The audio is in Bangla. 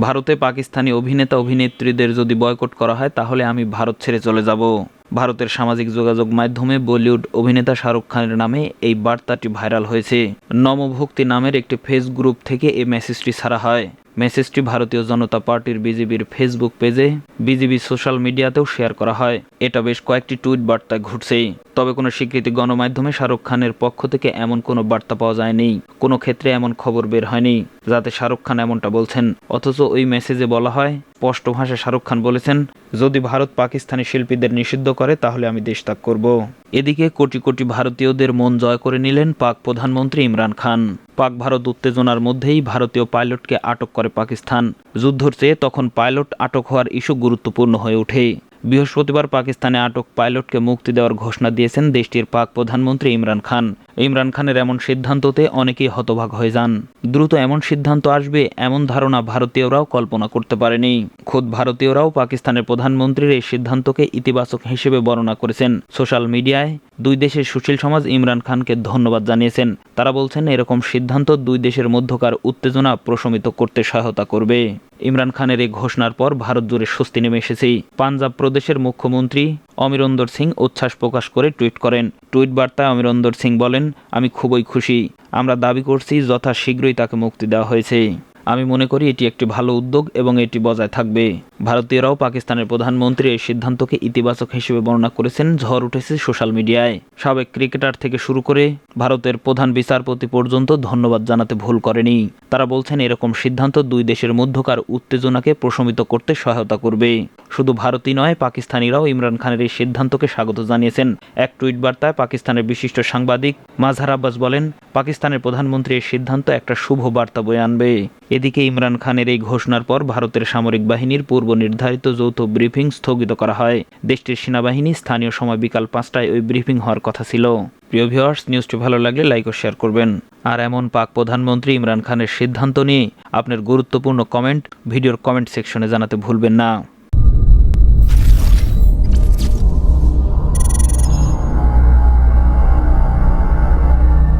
ভারতে পাকিস্তানি অভিনেতা অভিনেত্রীদের যদি বয়কট করা হয়, তাহলে আমি ভারত ছেড়ে চলে যাব। ভারতের সামাজিক যোগাযোগ মাধ্যমে বলিউড অভিনেতা শাহরুখ খানের নামে এই বার্তাটি ভাইরাল হয়েছে। নমভক্তি নামের একটি ফেস গ্রুপ থেকে এই মেসেজটি ছাড়া হয়। মেসেজটি ভারতীয় জনতা পার্টির বিজেপির ফেসবুক পেজে বিজেপি সোশ্যাল মিডিয়াতেও শেয়ার করা হয়। এটা বেশ কয়েকটি টুইট বার্তায় ঘুরছে তবে কোনো স্বীকৃতি গণমাধ্যমে শাহরুখ খানের পক্ষ থেকে এমন কোনো বার্তা পাওয়া যায়নি। কোনো ক্ষেত্রে এমন খবর বের হয়নি, যাতে শাহরুখ খান এমনটা বলছেন। অথচ ওই মেসেজে বলা হয় স্পষ্ট ভাষায় শাহরুখ খান বলেছেন, যদি ভারত পাকিস্তানি শিল্পীদের নিষিদ্ধ করে, তাহলে আমি দেশ ত্যাগ করব। এদিকে কোটি কোটি ভারতীয়দের মন জয় করে নিলেন পাক প্রধানমন্ত্রী ইমরান খান। পাক ভারত উত্তেজনার মধ্যেই ভারতীয় পাইলটকে আটক করে পাকিস্তান। যুদ্ধর চেয়ে তখন পাইলট আটক হওয়ার ইস্যু গুরুত্বপূর্ণ হয়ে ওঠে। বৃহস্পতিবার পাকিস্তানে আটক পাইলটকে মুক্তি দেওয়ার ঘোষণা দিয়েছেন দেশটির পাক প্রধানমন্ত্রী ইমরান খান। ইমরান খানের এমন সিদ্ধান্ততে অনেকেই হতবাক হয়ে যান। দ্রুত এমন সিদ্ধান্ত আসবে, এমন ধারণা ভারতীয়রাও কল্পনা করতে পারেনি। খোদ ভারতীয়রাও পাকিস্তানের প্রধানমন্ত্রীর এই সিদ্ধান্তকে ইতিবাচক হিসেবে বর্ণনা করেছেন। সোশ্যাল মিডিয়ায় দুই দেশের সুশীল সমাজ ইমরান খানকে ধন্যবাদ জানিয়েছেন। তারা বলছেন, এরকম সিদ্ধান্ত দুই দেশের মধ্যকার উত্তেজনা প্রশমিত করতে সহায়তা করবে। ইমরান খানের এই ঘোষণার পর ভারত জুড়ে স্বস্তি নেমে এসেছে। পাঞ্জাব প্রদেশের মুখ্যমন্ত্রী অমিরন্দর সিং উচ্ছ্বাস প্রকাশ করে টুইট করেন। টুইট বার্তায় অমিরন্দর সিং বলেন, আমি খুবই খুশি। আমরা দাবি করছি, যথাশীঘ্রই তাকে মুক্তি দেওয়া হয়েছে। আমি মনে করি এটি একটি ভালো উদ্যোগ এবং এটি বজায় থাকবে। ভারতীয়রাও পাকিস্তানের প্রধানমন্ত্রী এই সিদ্ধান্তকে ইতিবাচক হিসেবে বর্ণনা করেছেন, ঝড় উঠেছে সোশ্যাল মিডিয়ায়। সাবেক ক্রিকেটার থেকে শুরু করে ভারতের প্রধান বিচারপতি পর্যন্ত ধন্যবাদ জানাতে ভুল করেনি। তারা বলছেন, এরকম সিদ্ধান্ত দুই দেশের মধ্যকার উত্তেজনাকে প্রশমিত করতে সহায়তা করবে। শুধু ভারতই নয়, পাকিস্তানিরাও ইমরান খানের এই সিদ্ধান্তকে স্বাগত জানিয়েছেন। এক টুইট বার্তায় পাকিস্তানের বিশিষ্ট সাংবাদিক মাজহার আব্বাস বলেন, পাকিস্তানের প্রধানমন্ত্রী এই সিদ্ধান্ত একটা শুভ বার্তা বয়ে আনবে। এদিকে ইমরান খানের এই ঘোষণার পর ভারতের সামরিক বাহিনীর পূর্ব নির্ধারিত যৌথ ব্রিফিং স্থগিত করা হয়। দেশটির সেনাবাহিনী স্থানীয় সময় বিকাল পাঁচটায় ওই ব্রিফিং হওয়ার কথা ছিল। প্রিয় ভিউয়ার্স নিউজটি ভালো লাগলে লাইক ও শেয়ার করবেন। আর এমন পাক প্রধানমন্ত্রী ইমরান খানের সিদ্ধান্ত নিয়ে আপনার গুরুত্বপূর্ণ কমেন্ট ভিডিওর কমেন্ট সেকশনে জানাতে ভুলবেন না।